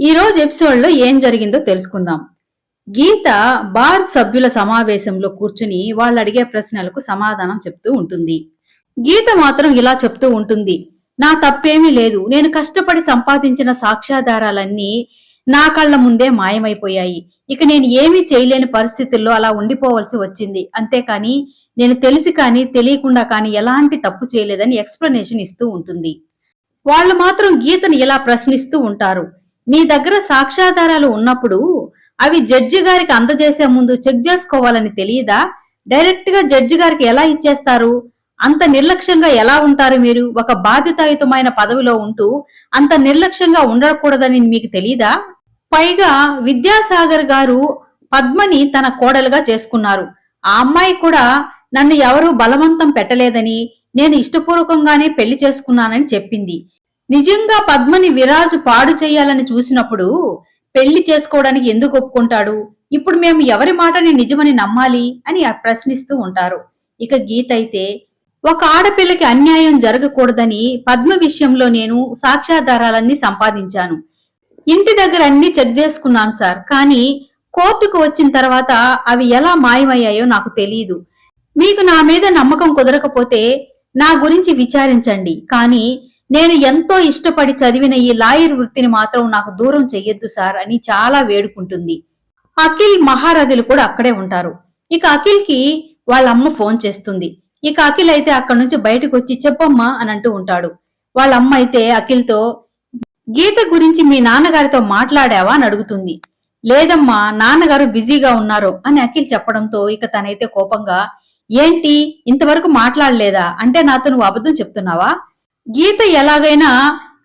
ఈ రోజు ఏం జరిగిందో తెలుసుకుందాం. గీత బార్ సభ్యుల సమావేశంలో కూర్చుని వాళ్ళు అడిగే ప్రశ్నలకు సమాధానం చెప్తూ ఉంటుంది. గీత మాత్రం ఇలా చెప్తూ ఉంటుంది. నా తప్పేమీ లేదు. నేను కష్టపడి సంపాదించిన సాక్ష్యాధారాలన్నీ నా కళ్ళ ముందే మాయమైపోయాయి. ఇక నేను ఏమీ చేయలేని పరిస్థితుల్లో అలా ఉండిపోవలసి వచ్చింది. అంతేకాని నేను తెలిసి కానీ తెలియకుండా కానీ ఎలాంటి తప్పు చేయలేదని ఎక్స్ప్లెనేషన్ ఇస్తూ ఉంటుంది. వాళ్ళు మాత్రం గీతను ఇలా ప్రశ్నిస్తూ ఉంటారు. నీ దగ్గర సాక్ష్యాధారాలు ఉన్నప్పుడు అవి జడ్జి గారికి అందజేసే ముందు చెక్ చేసుకోవాలని తెలియదా? డైరెక్ట్గా జడ్జి గారికి ఎలా ఇచ్చేస్తారు? అంత నిర్లక్ష్యంగా ఎలా ఉంటారు మీరు? ఒక బాధ్యతాయుతమైన పదవిలో ఉంటూ అంత నిర్లక్ష్యంగా ఉండకూడదని మీకు తెలియదా పైగా విద్యాసాగర్ గారు పద్మని తన కోడలుగా చేసుకున్నారు. ఆ అమ్మాయి కూడా నన్ను ఎవరూ బలవంతం పెట్టలేదని నేను ఇష్టపూర్వకంగానే పెళ్ళి చేసుకున్నానని చెప్పింది. నిజంగా పద్మని విరాజు పాడు చేయాలని చూసినప్పుడు పెళ్ళి చేసుకోవడానికి ఎందుకు ఒప్పుకుంటాడు? ఇప్పుడు మేము ఎవరి మాటని నిజమని నమ్మాలి అని ప్రశ్నిస్తూ ఉంటారు. ఇక గీత అయితే ఒక ఆడపిల్లకి అన్యాయం జరగకూడదని పద్మ విషయంలో నేను సాక్ష్యాధారాలన్నీ సంపాదించాను. ఇంటి దగ్గర అన్ని చెక్ చేసుకున్నాను సార్ కానీ కోర్టుకు వచ్చిన తర్వాత అవి ఎలా మాయమయ్యాయో నాకు తెలియదు మీకు నా మీద నమ్మకం కుదరకపోతే నా గురించి విచారించండి కానీ నేను ఎంతో ఇష్టపడి చదివిన ఈ లాయర్ వృత్తిని మాత్రం నాకు దూరం చెయ్యొద్దు సార్ అని చాలా వేడుకుంటుంది. అఖిల్ మహారథులు కూడా అక్కడే ఉంటారు. ఇక అఖిల్కి వాళ్ళ అమ్మ ఫోన్ చేస్తుంది. ఇక అఖిల్ అయితే అక్కడి నుంచి బయటకు వచ్చి చెప్పమ్మా అని అంటూ ఉంటాడు. వాళ్ళ అమ్మ అయితే అఖిల్తో గీత గురించి మీ నాన్నగారితో మాట్లాడావా? అని అడుగుతుంది. లేదమ్మా నాన్నగారు బిజీగా ఉన్నారు? అని అఖిల్ చెప్పడంతో ఇక తనైతే కోపంగా ఏంటి ఇంతవరకు మాట్లాడలేదా? అంటే నాతో నువ్వు అబద్ధం చెప్తున్నావా? గీత ఎలాగైనా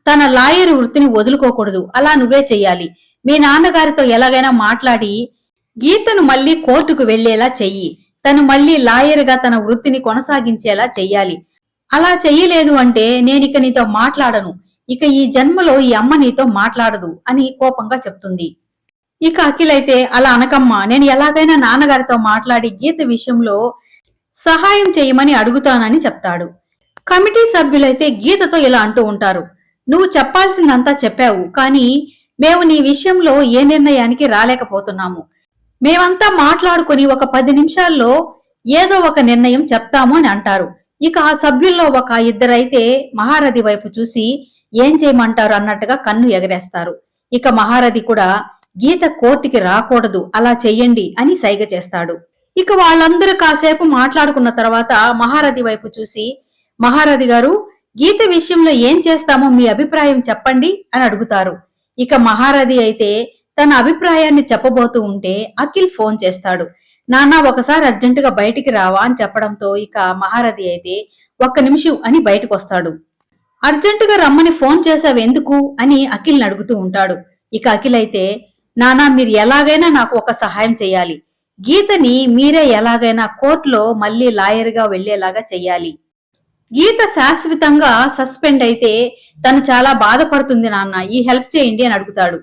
తన లాయర్ వృత్తిని వదులుకోకూడదు. అలా నువ్వే చెయ్యాలి. మీ నాన్నగారితో ఎలాగైనా మాట్లాడి గీతను మళ్ళీ కోర్టుకు వెళ్ళేలా చెయ్యి. తను మళ్ళీ లాయర్గా తన వృత్తిని కొనసాగించేలా చెయ్యాలి. అలా చెయ్యలేదు అంటే నేనిక నీతో మాట్లాడను. ఇక ఈ జన్మలో ఈ అమ్మ నీతో మాట్లాడదు అని కోపంగా చెప్తుంది. ఇక అఖిల్ అయితే అలా అనకమ్మా నేను ఎలాగైనా నాన్నగారితో మాట్లాడి గీత విషయంలో సహాయం చేయమని అడుగుతానని చెప్తాడు. కమిటీ సభ్యులైతే గీతతో ఇలా అంటూ ఉంటారు. నువ్వు చెప్పాల్సిందంతా చెప్పావు కానీ మేము నీ విషయంలో ఏ నిర్ణయానికి రాలేకపోతున్నాము. మేమంతా మాట్లాడుకుని ఒక పది నిమిషాల్లో ఏదో ఒక నిర్ణయం చెప్తాము అని అంటారు. ఇక ఆ సభ్యుల్లో ఒక ఇద్దరైతే మహారథి వైపు చూసి ఏం చేయమంటారు అన్నట్టుగా కన్ను ఎగరేస్తారు. ఇక మహారథి కూడా గీత కోర్టుకి రాకూడదు అలా చెయ్యండి అని సైగ చేస్తాడు. ఇక వాళ్ళందరూ కాసేపు మాట్లాడుకున్న తర్వాత మహారథి వైపు చూసి మహారథి గారు గీత విషయంలో ఏం చేస్తామో మీ అభిప్రాయం చెప్పండి అని అడుగుతారు. ఇక మహారథి అయితే తన అభిప్రాయాన్ని చెప్పబోతూ ఉంటే అఖిల్ ఫోన్ చేస్తాడు. నాన్న ఒకసారి అర్జెంటుగా బయటికి రావా అని చెప్పడంతో ఇక మహారథి అయితే ఒక్క నిమిషం అని బయటకు వస్తాడు అర్జెంటుగా రమ్మని ఫోన్ చేసావు ఎందుకు అని అఖిల్ని అడుగుతూ ఉంటాడు. ఇక అఖిల్ అయితే నానా మీరు ఎలాగైనా నాకు ఒక సహాయం చేయాలి. గీతని మీరే ఎలాగైనా కోర్టులో మళ్ళీ లాయర్గా వెళ్ళేలాగా చెయ్యాలి. గీత శాశ్వతంగా సస్పెండ్ అయితే తను చాలా బాధపడుతుంది నాన్న. ఈ హెల్ప్ చేయండి అని అడుగుతాడు.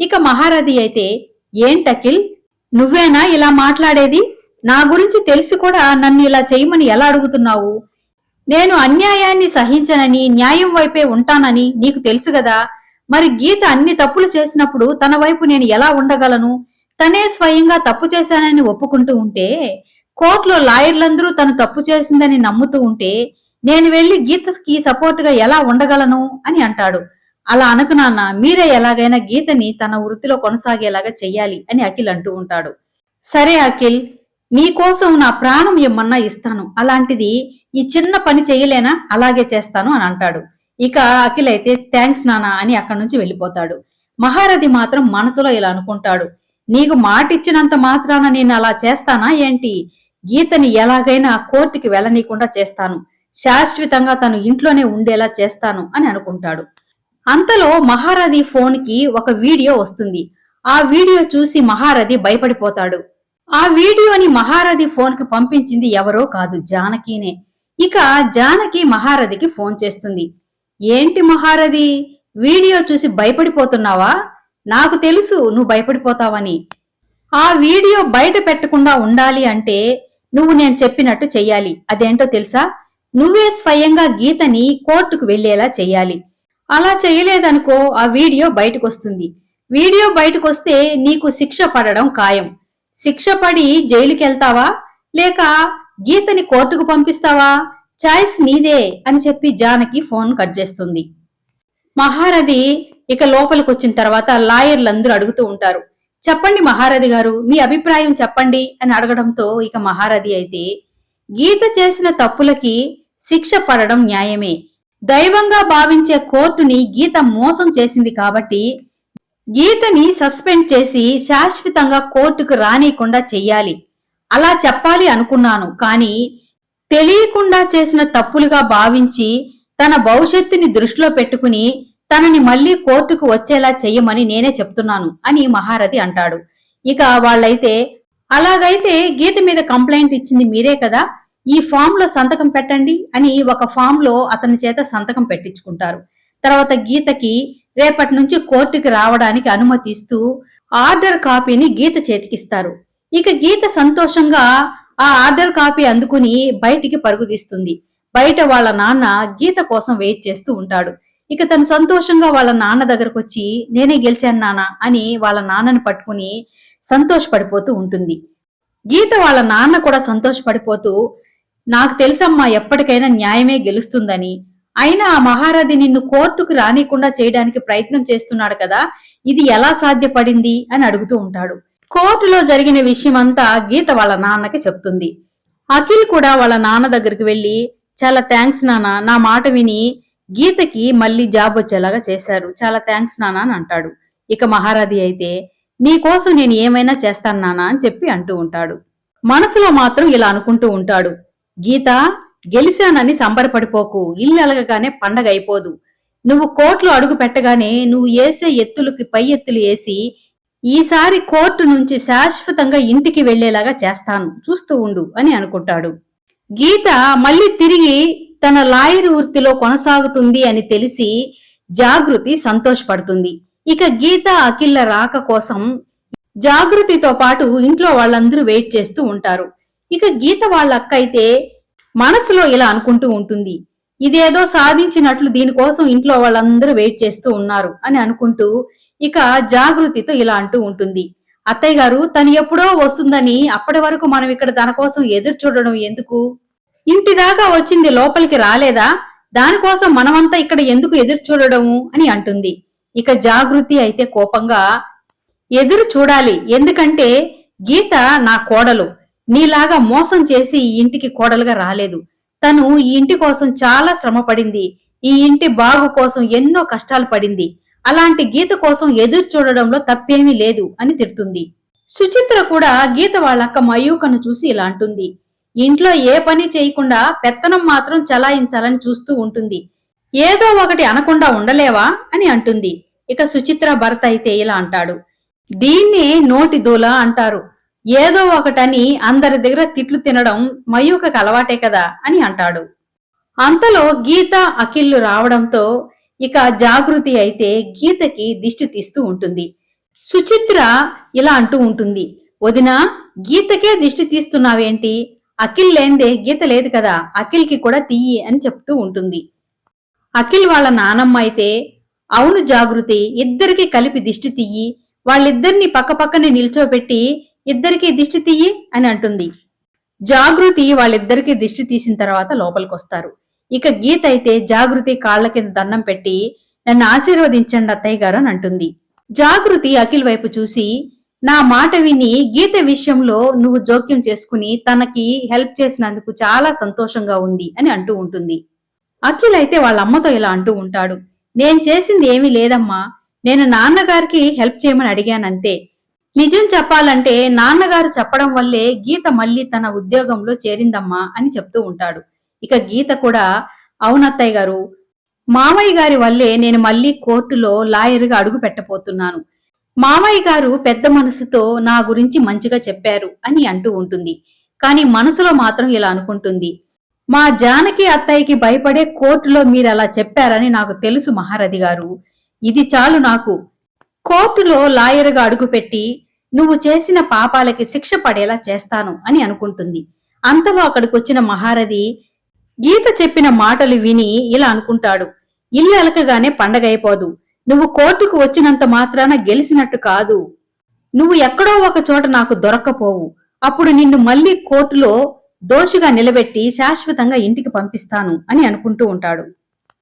ఇక మహారథి అయితే ఏంటకిల్ నువ్వేనా ఇలా మాట్లాడేది? నా గురించి తెలిసి కూడా నన్ను ఇలా చేయమని ఎలా అడుగుతున్నావు? నేను అన్యాయాన్ని సహించనని న్యాయం వైపే ఉంటానని నీకు తెలుసు కదా. మరి గీత అన్ని తప్పులు చేసినప్పుడు తన వైపు నేను ఎలా ఉండగలను? తనే స్వయంగా తప్పు చేశానని ఒప్పుకుంటూ ఉంటే కోర్టులో లాయర్లందరూ తను తప్పు చేసిందని నమ్ముతూ ఉంటే నేను వెళ్ళి గీతకి సపోర్ట్గా ఎలా ఉండగలను అని అంటాడు. అలా అనకు నాన్న మీరే ఎలాగైనా గీతని తన వృత్తిలో కొనసాగేలాగా చెయ్యాలి అని అఖిల్ అంటూ ఉంటాడు. సరే అఖిల్ నీ కోసం నా ప్రాణం ఏమన్నా ఇస్తాను. అలాంటిది ఈ చిన్న పని చేయలేనా? అలాగే చేస్తాను అని అంటాడు. ఇక అఖిల్ అయితే థ్యాంక్స్ నానా అని అక్కడి నుంచి వెళ్ళిపోతాడు. మహారథి మాత్రం మనసులో ఇలా అనుకుంటాడు. నీకు మాట ఇచ్చినంత మాత్రాన నేను అలా చేస్తానా ఏంటి? గీతని ఎలాగైనా కోర్టుకి వెళ్ళనీయకుండా చేస్తాను. శాశ్వతంగా తను ఇంట్లోనే ఉండేలా చేస్తాను అని అనుకుంటాడు. అంతలో మహారథి ఫోన్కి ఒక వీడియో వస్తుంది. ఆ వీడియో చూసి మహారథి భయపడిపోతాడు. ఆ వీడియోని మహారథి ఫోన్కి పంపించింది ఎవరో కాదు జానకినే. ఇక జానకి మహారథికి ఫోన్ చేస్తుంది. ఏంటి మహారథి వీడియో చూసి భయపడిపోతున్నావా? నాకు తెలుసు నువ్వు భయపడిపోతావని. ఆ వీడియో బయట పెట్టకుండా ఉండాలి అంటే నువ్వు నేను చెప్పినట్టు చెయ్యాలి. అదేంటో తెలుసా? నువ్వే స్వయంగా గీతని కోర్టుకు వెళ్ళేలా చెయ్యాలి. అలా చేయలేదనుకో ఆ వీడియో బయటకొస్తుంది. వీడియో బయటకొస్తే నీకు శిక్ష పడడం ఖాయం. శిక్ష పడి జైలుకెళ్తావా? లేక గీతని కోర్టుకు పంపిస్తావా? చాయిస్ నీదే అని చెప్పి జానకి ఫోన్ కట్ చేస్తుంది. మహారథి ఇక లోపలికి వచ్చిన తర్వాత లాయర్లందరూ అడుగుతూ ఉంటారు. చెప్పండి మహారథి గారు మీ అభిప్రాయం చెప్పండి అని అడగడంతో ఇక మహారథి అయితే గీత చేసిన తప్పులకి శిక్ష పడడం న్యాయమే. దైవంగా భావించే కోర్టుని గీత మోసం చేసింది కాబట్టి గీతని సస్పెండ్ చేసి శాశ్వతంగా కోర్టుకు రానియకుండా చెయ్యాలి. అలా చెప్పాలి అనుకున్నాను కానీ తెలియకుండా చేసిన తప్పులుగా భావించి తన భవిష్యత్తుని దృష్టిలో పెట్టుకుని తనని మళ్ళీ కోర్టుకు వచ్చేలా చెయ్యమని నేనే చెప్తున్నాను అని మహారథి అంటాడు. ఇక వాళ్ళైతే అలాగైతే గీత మీద కంప్లైంట్ ఇచ్చింది మీరే కదా? ఈ ఫామ్లో సంతకం పెట్టండి అని ఒక ఫామ్లో అతని చేత సంతకం పెట్టించుకుంటారు. తర్వాత గీతకి రేపటి నుంచి కోర్టుకి రావడానికి అనుమతి ఇస్తూ ఆర్డర్ కాపీని గీత చేతికిస్తారు ఇక గీత సంతోషంగా ఆ ఆర్డర్ కాపీ అందుకుని బయటికి పరుగుదీస్తుంది బయట వాళ్ళ నాన్న గీత కోసం వెయిట్ చేస్తూ ఉంటాడు. ఇక తను సంతోషంగా వాళ్ళ నాన్న దగ్గరకు వచ్చి నేనే గెలిచాను నాన్న అని వాళ్ళ నాన్నని పట్టుకుని సంతోషపడిపోతూ ఉంటుంది. గీత వాళ్ళ నాన్న కూడా సంతోషపడిపోతూ నాకు తెలుసమ్మా ఎప్పటికైనా న్యాయమే గెలుస్తుందని. అయినా ఆ మహారాధి నిన్ను కోర్టుకు రానికుండా చేయడానికి ప్రయత్నం చేస్తున్నాడు కదా ఇది ఎలా సాధ్యపడింది అని అడుగుతూ ఉంటాడు. కోర్టులో జరిగిన విషయమంతా గీత వాళ్ళ నాన్నకి చెప్తుంది. అఖిల్ కూడా వాళ్ళ నాన్న దగ్గరికి వెళ్ళి చాలా థ్యాంక్స్ నాన్న నా మాట విని గీతకి మళ్ళీ జాబ్ వచ్చేలాగా చేశారు. చాలా థ్యాంక్స్ నాన్న అని అంటాడు. ఇక మహారాధి అయితే నీ కోసం నేను ఏమైనా చేస్తాను నాన్న అని చెప్పి అంటూ ఉంటాడు. మనసులో మాత్రం ఇలా అనుకుంటూ ఉంటాడు. గీత గెలిచానని సంబరపడిపోకు. ఇల్లు అలగగానే పండగ అయిపోదు. నువ్వు కోర్టులో అడుగు పెట్టగానే నువ్వు వేసే ఎత్తులకి పై ఎత్తులు వేసి ఈసారి కోర్టు నుంచి శాశ్వతంగా ఇంటికి వెళ్ళేలాగా చేస్తాను. చూస్తూ ఉండు అని అనుకుంటాడు. గీత మళ్ళీ తిరిగి తన లాయర్ వృత్తిలో కొనసాగుతుంది అని తెలిసి జాగృతి సంతోషపడుతుంది. ఇక గీత అఖిల్ల రాక కోసం జాగృతితో పాటు ఇంట్లో వాళ్ళందరూ వెయిట్ చేస్తూ ఉంటారు. ఇక గీత వాళ్ళ అక్క అయితే మనసులో ఇలా అనుకుంటూ ఉంటుంది. ఇదేదో సాధించినట్లు దీనికోసం ఇంట్లో వాళ్ళందరూ వెయిట్ చేస్తూ ఉన్నారు అని అనుకుంటూ ఇక జాగృతితో ఇలా అంటూ ఉంటుంది. అత్తయ్య గారు తను ఎప్పుడో వస్తుందని అప్పటి వరకు మనం ఇక్కడ తన కోసం ఎదురు చూడడం ఎందుకు? ఇంటి దాకా వచ్చింది లోపలికి రాలేదా? దానికోసం మనమంతా ఇక్కడ ఎందుకు ఎదురు చూడడము అని అంటుంది. ఇక జాగృతి అయితే కోపంగా ఎదురు చూడాలి ఎందుకంటే గీత నా కోడలు. నీలాగా మోసం చేసి ఈ ఇంటికి కోడలుగా రాలేదు. తను ఈ ఇంటి కోసం చాలా శ్రమ పడింది ఈ ఇంటి బాగు కోసం ఎన్నో కష్టాలు పడింది. అలాంటి గీత కోసం ఎదురు చూడడంలో తప్పేమీ లేదు అని తిడుతుంది. సుచిత్ర కూడా గీత వాళ్ళక్క మయూకను చూసి ఇలా అంటుంది. ఇంట్లో ఏ పని చేయకుండా పెత్తనం మాత్రం చలాయించాలని చూస్తూ ఉంటుంది. ఏదో ఒకటి అనకుండా ఉండలేవా అని అంటుంది. ఇక సుచిత్ర భర్త అయితే ఇలా అంటాడు. దీన్ని నోటి దూల అంటారు. ఏదో ఒకటని అందరి దగ్గర తిట్లు తినడం మయూకకు అలవాటే కదా అని అంటాడు. అంతలో గీత అఖిల్లు రావడంతో ఇక జాగృతి అయితే గీతకి దిష్టి తీస్తూ ఉంటుంది. సుచిత్ర ఇలా అంటూ ఉంటుంది. వదిన గీతకే దిష్టి తీస్తున్నావేంటి? అఖిల్ లేందే గీత లేదు కదా అఖిల్కి కూడా తీయి అని చెప్తూ ఉంటుంది. అఖిల్ వాళ్ళ నానమ్మ అయితే అవును జాగృతి ఇద్దరికి కలిపి దిష్టి తీయి వాళ్ళిద్దరిని పక్కపక్కనే నిల్చోబెట్టి ఇద్దరికి దిష్టి తీయి అని అంటుంది. జాగృతి వాళ్ళిద్దరికి దిష్టి తీసిన తర్వాత లోపలికి వస్తారు ఇక గీత అయితే జాగృతి కాళ్ళ కింద దండం పెట్టి నన్ను ఆశీర్వదించండి అత్తయ్య గారు అని అంటుంది. జాగృతి అఖిల్ వైపు చూసి నా మాట విని గీత విషయంలో నువ్వు జోక్యం చేసుకుని తనకి హెల్ప్ చేసినందుకు చాలా సంతోషంగా ఉంది అని అంటూ ఉంటుంది. అఖిల్ అయితే వాళ్ళ అమ్మతో ఇలా అంటూ ఉంటాడు. నేను చేసింది ఏమీ లేదమ్మా. నేను నాన్నగారికి హెల్ప్ చేయమని అడిగానంతే. నిజం చెప్పాలంటే నాన్నగారు చెప్పడం వల్లే గీత మళ్ళీ తన ఉద్యోగంలో చేరిందమ్మా అని చెప్తూ ఉంటాడు. ఇక గీత కూడా అవునత్తయ్య గారు మామయ్య గారి వల్లే నేను మళ్ళీ కోర్టులో లాయర్గా అడుగు పెట్టబోతున్నాను. మామయ్య గారు పెద్ద మనసుతో నా గురించి మంచిగా చెప్పారు అని అంటూ ఉంటుంది. కానీ మనసులో మాత్రం ఇలా అనుకుంటుంది. మా జానకి అత్తయ్యకి భయపడే కోర్టులో మీరు అలా చెప్పారని నాకు తెలుసు మహారథి గారు. ఇది చాలు నాకు. కోర్టులో లాయర్గా అడుగుపెట్టి నువ్వు చేసిన పాపాలకి శిక్ష పడేలా చేస్తాను అని అనుకుంటుంది. అంతలో అక్కడికి వచ్చిన మహారథి గీత చెప్పిన మాటలు విని ఇలా అనుకుంటాడు. ఇల్లు అలకగానే పండగ అయిపోదు నువ్వు కోర్టుకు వచ్చినంత మాత్రాన గెలిచినట్టు కాదు. నువ్వు ఎక్కడో ఒక చోట నాకు దొరక్కపోవు. అప్పుడు నిన్ను మళ్ళీ కోర్టులో దోషిగా నిలబెట్టి శాశ్వతంగా ఇంటికి పంపిస్తాను అని అనుకుంటూ ఉంటాడు.